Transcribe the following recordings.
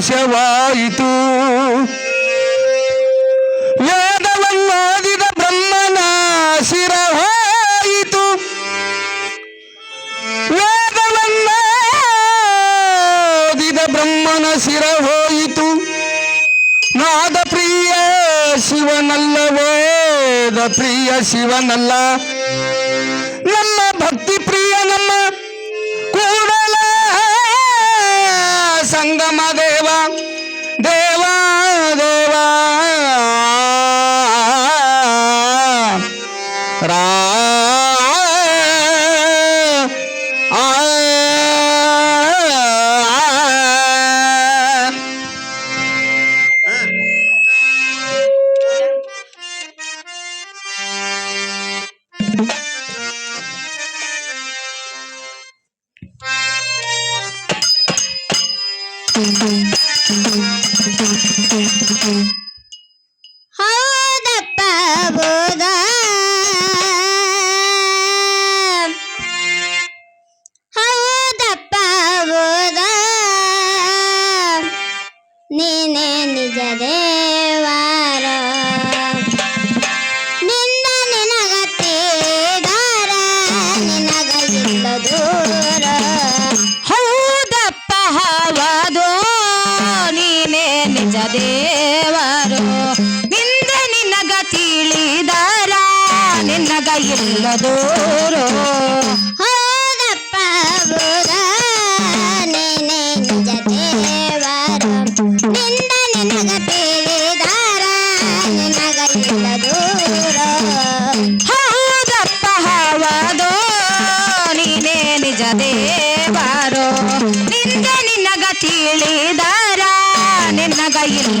ಸ್ಪರ್ಶವಾಯಿತು ವೇದವನ್ನಾದಿದ ಬ್ರಹ್ಮನ ಶಿರವಾಯಿತು ಹೋಯಿತು. ಬ್ರಹ್ಮನ ಶಿರ ಹೋಯಿತು. ನಾದ ಪ್ರಿಯ ಶಿವನಲ್ಲ, ವೇದ ಪ್ರಿಯ ಶಿವನಲ್ಲ. ನಮ್ಮ ಭಕ್ತಿ রা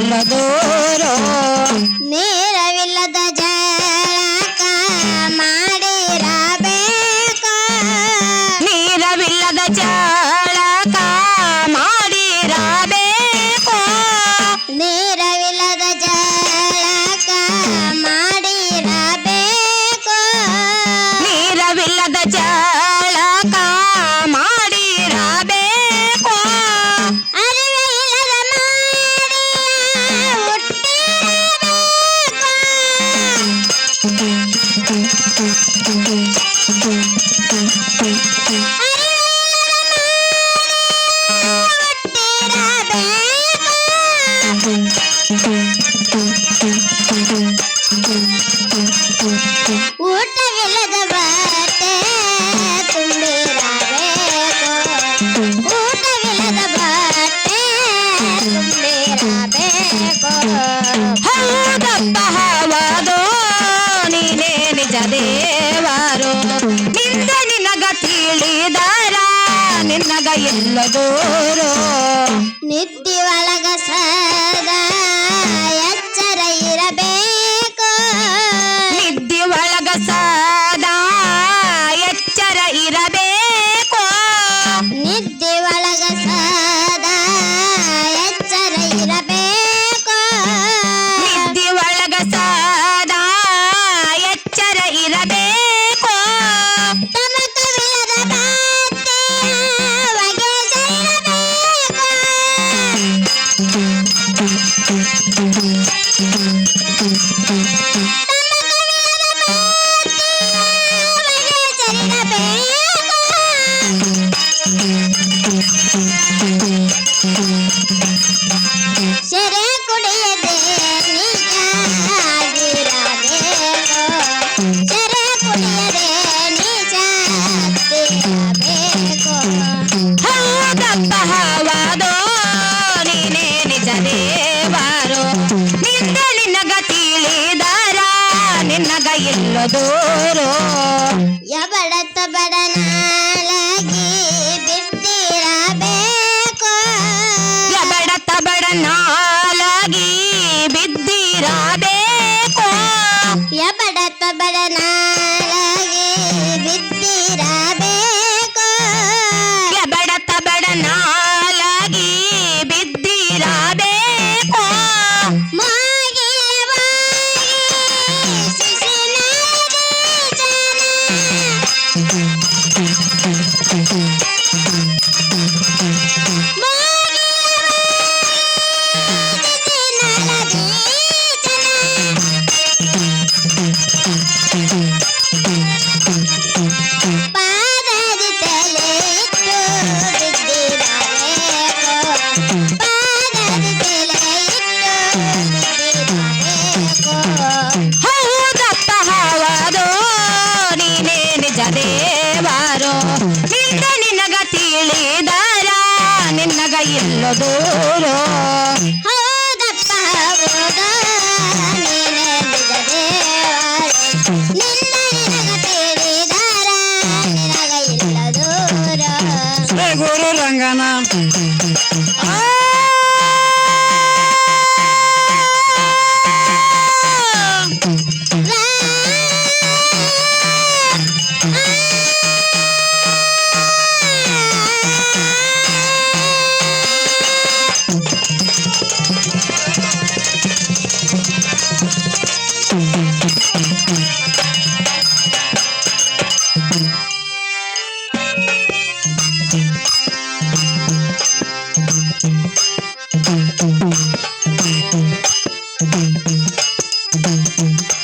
Salvador. ಎಲ್ಲ ದೂರು ನಿದ್ದೆ ಒಳಗ ಸದಾ ಎಚ್ಚರ ಇರಬೇಕು. ನಿದ್ದಿ ಒಳಗ ಸದಾ ಎಚ್ಚರ ಇರಬೇಕು. ನಿದ್ದೆ ಬಡನ ಸಂತ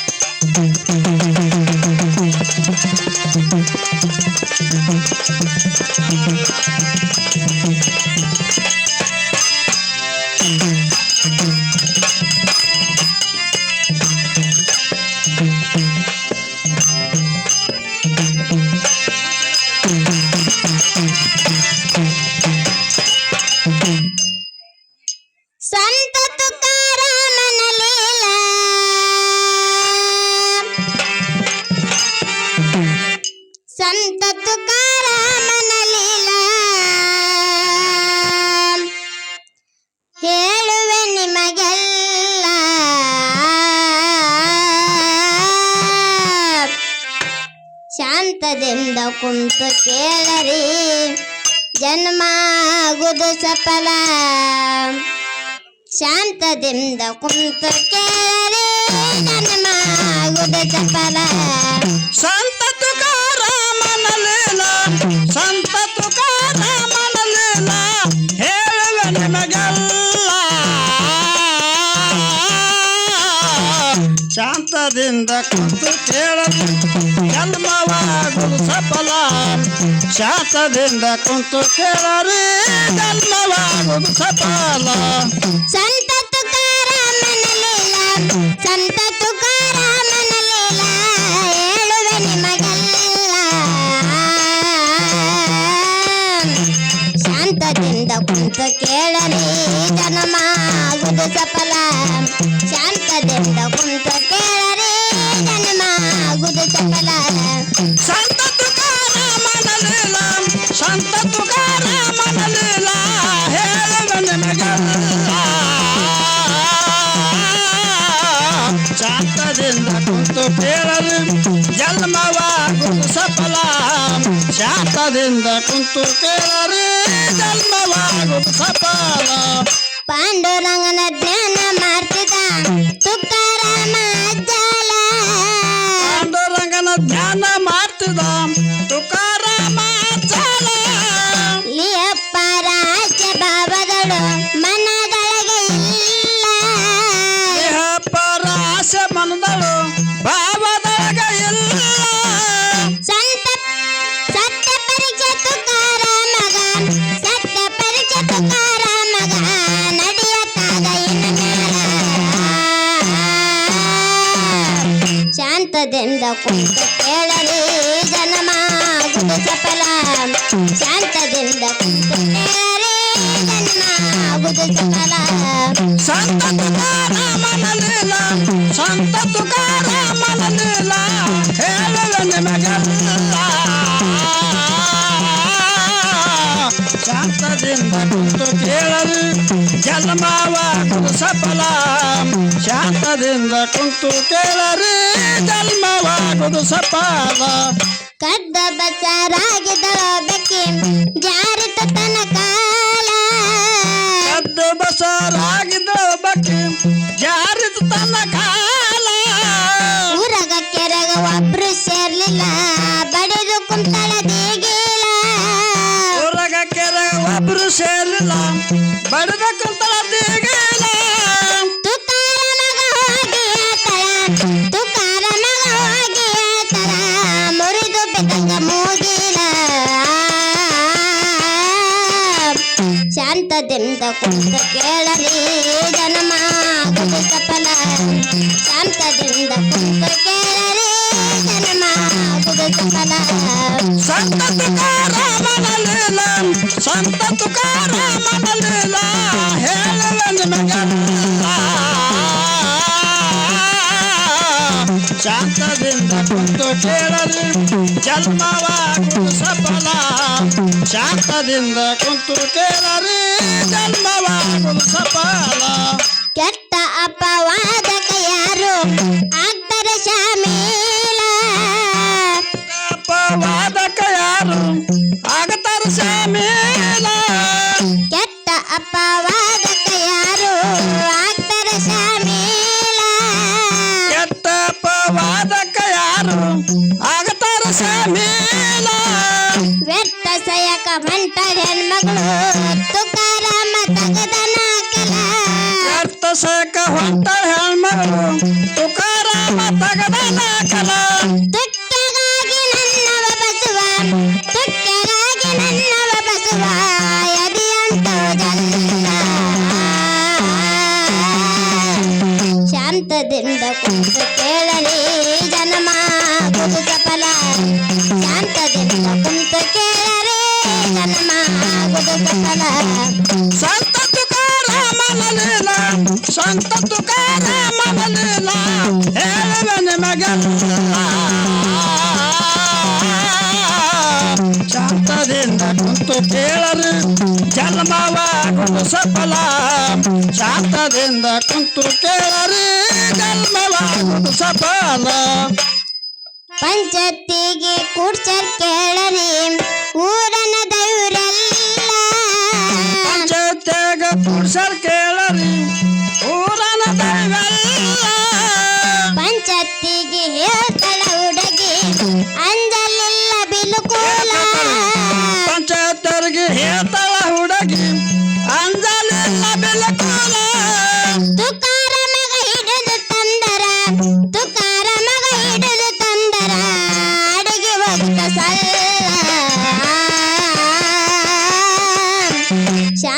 ಶಾಂತದಿಂದ ಕುಂತು ಕೇಳರಿ. ಜನ್ಮ ಆಗುದು ಸಫಲ. ಶಾಂತದಿಂದ ಕುಂತು ಕೇಳರಿ. ಜನ್ಮ ಆಗುದು ಸಫಲ. ಹೇಳುವೆ ನಿಮಗೆಲ್ಲ ಶಾಂತದಿಂದ ಕುಂತು ಕೇಳಲು ಜನ್ಮವಾಗುವುದು ಸಫಲ. ಶಾಂತದಿಂದ ಕುಂತು ಕೇಳರಿ ಜನ್ಮವಾಗುವುದು ಸಫಲ. ಸಂತ ಕೇಳರಿ ಜನ್ಮ ಆಗುದು ಸಫಲ. ಶಾಂತದಿಂದ ಕುಂತು ಕೇಳರಿ ಶಾಂತದಿಂದ ಕುಂತು ಕೇಳರಿ ಜನ್ಮವಾಗು ಸಪಾಲ ಪಾಂಡುರಂಗನ ಧ್ಯಾನ ಮಾಡ್ತಿದ್ದ ತುಕಾರಾಮ ಅಜ್ಜಾಲ ಪಾಂಡುರಂಗನ ಧ್ಯಾನ ಮಾಡ್ತಿದ್ದ ತುಕಾರಾಮ ಶಾಂತದಿಂದ ಕುಂತು ಕೇಳರಿ ಜನ್ಮ ಆಗುದು ಸಫಲ ಶಾಂತದಿಂದ ಕುಂತು ಕೇಳರಿ ಜನ್ಮ ಆಗುದು ಸಫಲ ಸಂತ ತುಕಾರಾಮನ ಲೀಲ ಸಂತ ತುಕಾರಾಮನ ಶಾಂತದಿಂದ ಕುಂತು ಕೇಳರಿ ಜನ್ಮವಾಗುದು ಸಪಾಲ ಕದ್ದ ಬಚಾರಾಗಿದ್ದಳು ಬೆಕ್ಕಿ ಜಾರಿತ ತನ ಕಾಲ. ಕದ್ದ ಬಸರಾಗಿದ್ದ ಬಕ್ಕಿ ಜಾರಿದ ತನ್ನ ಕಾಲ. ಊರಗ ಕೆರಗ ಒಬ್ರು ಸೇರ್ಲಿಲ್ಲ ಬಡಿದು ಕುಂತಳ ದೇಗಿಲ. ಊರಗ ಕೆರಗ ಒಬ್ರು ಸೇರ್ಲಿಲ್ಲ ಬಡಿದ ಕುಂತಳ ಕುಂತ ಜನ್ಮ ಆಗುವುದು ಸಫಲ ಶಾಂತದಿಂದ ಕುಂತ ಜನ್ಮ ಆಗುವುದು ಸಫಲ. ಸಂತ ಸಂತ ಶಾಂತದಿಂದ ಕುಂತು ಜನ್ಮವಾಗುವುದು ಸಫಲ ಶಾಂತದಿಂದ ಕುಂತು ಕೇಳರಿ ಜನ್ಮವಾಗುವುದು ಸಫಲ. ಕೆಟ್ಟ ಅಪವಾದಕ ಯಾರು ಆಗ್ತಾರೆ ಶಾಮೀಲ. ಅಪವಾದಕ ಯಾರು ಆಗ್ತಾರೆ ಶಾಮೀಲ. ಶಾಂತದಿಂದ ಕೂತು ಕೇಳಲಿ ಜನಮ ಗುರು ಸಫಲ ಶಾಂತದಿಂದ ಕುಂತು ಕೇಳಲಿ ಜನಮ ಗುರು ಸಫಲ ಸಂತ ತುಕಾರಾಮನ ಲೀಲ ಸಂತ ತುಕಾರಾಮನ ಲೀಲ ಹೇಳುವ ನಿಮಗೆಲ್ಲ ಶಾಂತದಿಂದ ಕುಂತು ಕೇಳರಿ ಜನ್ಮವಾಗುವುದು ಸಫಲ. ಶಾಂತದಿಂದ ಕುಂತು ಕೇಳರಿ ಜನ್ಮಲ ಸಫಲ ಪಂಚತ್ತಿಗೆ ಕೂಡ್ಸರ್ ಕೇಳರಿ ಊರನ ದೈವರೆಲ್ಲ. ಪಂಚಾಯತ್ಯಾಗ ಕೂಡ್ಸರ್ ಕೇಳರಿ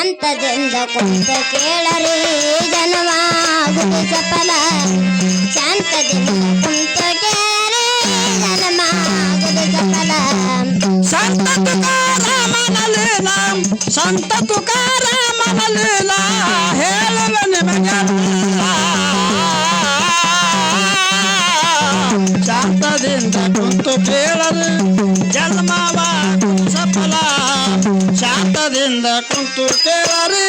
ಶಾಂತದಿಂದ ಕುಂತ ಕೇಳರಿ ಜನವಾಗುವುದು ಸಫಲ ಶಾಂತದಿಂದ ಕುಂತ ಕೇಳರಿ ಜನವಾಗುವುದು ಸಫಲ ಸಂತ ತುಕಾರಾಮನ ಲೀಲ ಸಂತ ತುಕಾರಾಮನ ಲೀಲ ಹೇಳುವ ನಿಮಗೆಲ್ಲ ಶಾಂತದಿಂದ ಕುಂತು ಕೇಳರಿ ಶಾಂತದಿಂದ ಕುಂತು ಕೇಳರಿ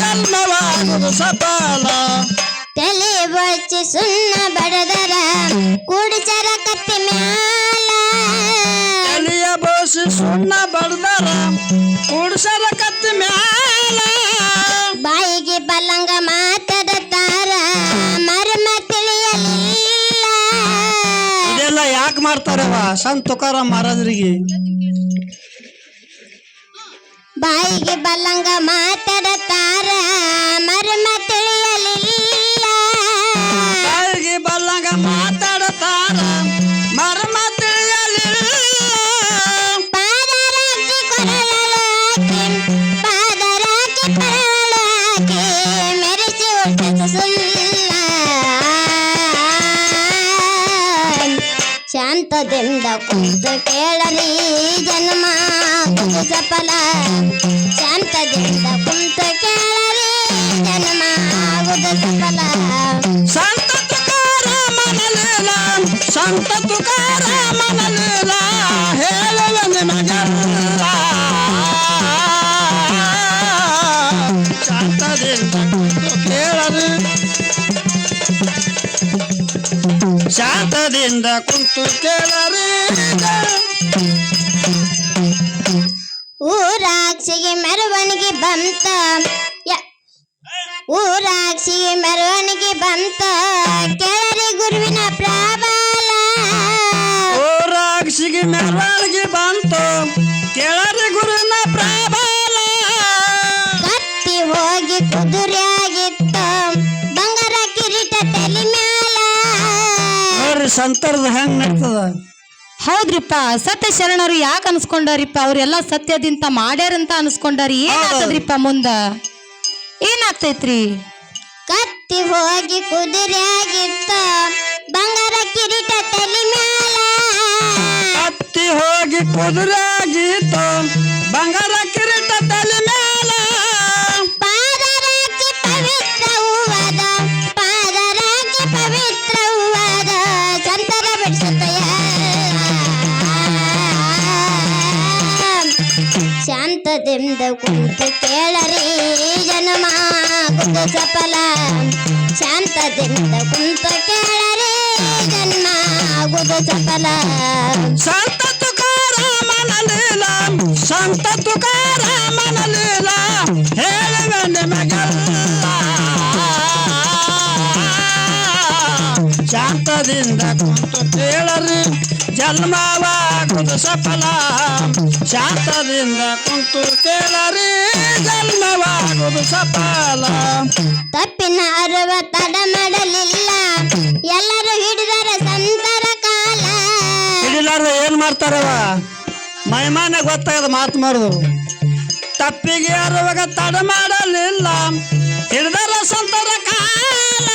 ಜನ್ಮವಾಗುವುದು ಸಫಲ ತಲೆ ಬಚ್ಚಿ ಸುಣ್ಣ ಬಡದರ ಕುಡಿಸರ ಕತ್ತಿ ಮ್ಯಾಲ ಎಲಿಯ ಬೋಸಿ ಸುಣ್ಣ ಬಡ್ದರ ಕುಡ್ಸರ ಕತ್ತಿ ಮ್ಯಾಲ ಬಾಯಿಗೆ ಬಲ್ಲಂಗ ಮಾತದ ತಾರ ಮರ್ಮ ತಿಳಿಯಲಿಲ್ಲ ಇದೆಲ್ಲ ಯಾಕೆ ಮಾಡ್ತಾರವ ಸಂತ ತುಕಾರಾಮ್ ಮಹಾರಾಜರಿಗೆ ಬಾಯಿಗೆ ಬಲ್ಲಂಗ ಮಾತಾಡತಾರ ತಾರ ಮರ್ಮ ತಿಳಿಯಲಿಲ್ಲ. ಬಾಯಿಗೆ ಬಲ್ಲಂಗ ಮಾತಾಡತಾರ ಮರ್ಮ ಸಂತ ತುಕಾರಾಮನಲ್ಲ ಹೇಳುವ ನಿಮಗೆಲ್ಲ. ಶಾಂತದಿಂದ ಕೇಳರಿ ಶಾಂತದಿಂದ ಕುಂತು ಕೇಳರಿ ಮೆರವಣಿಗೆ ಬಂತು. ಕೇಳರಿ ಗುರುನ ಪ್ರಾಬಲ. ಕತ್ತಿ ಹೋಗಿ ಕುದುರೆಯಾಗಿತ್ತ. ಬಂಗಾರ ಕಿರೀಟ ತಲೆ ಮ್ಯಾಲ. ನೋಡ್ರಿ ಸಂತರದ ಹೆಂಗ್ ನಡ್ತದ? ಹೌದ್ರಿಪ್ಪ ಸತ್ಯ ಶರಣರು ಯಾಕೆ ಅನ್ಸ್ಕೊಂಡಾರಿಪ್ಪ? ಅವ್ರೆಲ್ಲ ಸತ್ಯದಿಂತ ಮಾಡ್ಯಾರಂತ ಅನ್ಸ್ಕೊಂಡಾರಿ. ಏನಾಗ್ತದ್ರಿಪ್ಪ ಮುಂದ? ಏನಾಗ್ತೈತ್ರಿ? ಕತ್ತಿ ಹೋಗಿ ಕುದುರೆಯಾಗಿತ್ತ. ಬಂಗಾರ ಕಿರೀಟ ತಲೆ ಮ್ಯಾಲ. ಹತ್ತಿ ಹೋಗಿ ಕುದುರಾಗಿತ್ತು ಬಂಗಾರ ಕಿರೀಟ ತಲೆ ಮೇಲ. ಶಾಂತದಿಂದ ಕುಂತು ಕೇಳರಿ ಜನ್ಮ ಕುಂತು ಸಫಲ ಶಾಂತದಿಂದ ಕುಂತು ಕೇಳ ಆಗುದು ಚಪಲ ಸಂತ ತುಕಾರಾಮನ ಲೀಲ ಸಂತ ತುಕಾರಾಮನ ಲೀಲ ಹೇಳುವೆ ನಿಮಗೆಲ್ಲ. ಶಾಂತದಿಂದ ಕುಂತು ಕೇಳರಿ ಜನ್ಮವಾಗುವುದು ಸಫಲ. ಶಾಂತದಿಂದ ಕುಂತು ಕೇಳರಿ ಜನ್ಮವಾಗುವುದು ಸಫಲ. ತಪ್ಪಿನ ಅರವ ತಡ ಮಾಡಲಿಲ್ಲ. ಎಲ್ಲರೂ ಮಾಡ್ತಾರವ? ಮೈಮಾನ ಗೊತ್ತಾಗದ ಮಾತು ಮಾಡುದು ತಪ್ಪಿಗೆ ಅರುವಾಗ ತಡ ಮಾಡಲಿಲ್ಲ. ಹಿಡಿದರ ಸಂತರ ಕಾಲ.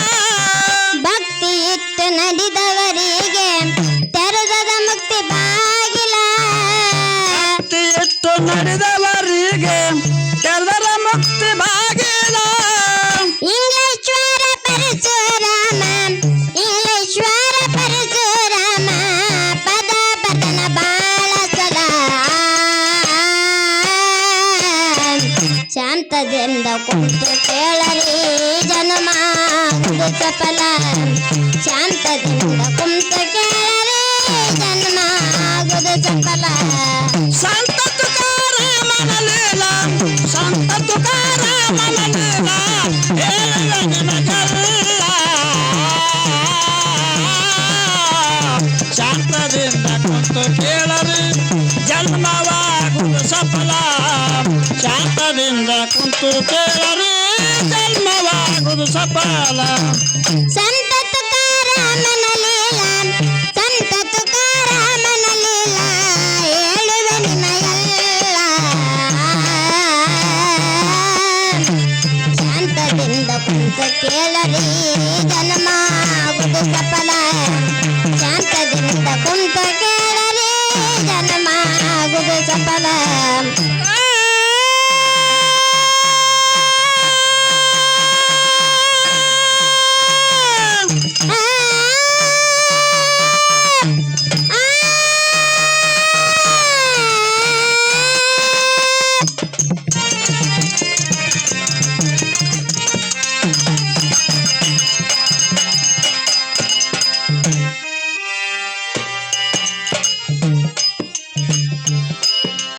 ಭಕ್ತಿ ಇಟ್ಟು ನಡೆದವರಿಗೆ ತೆರೆದದ ಮುಕ್ತಿ ಬಾಗಿಲ. ಭಕ್ತಿ ಇಟ್ಟು ನಡೆದವರಿಗೆ ತೆರೆದರ ಮುಕ್ತಿ ಬಾಗಿಲ ಜನ್ಮವಾಗುವುದು ಸಫಲ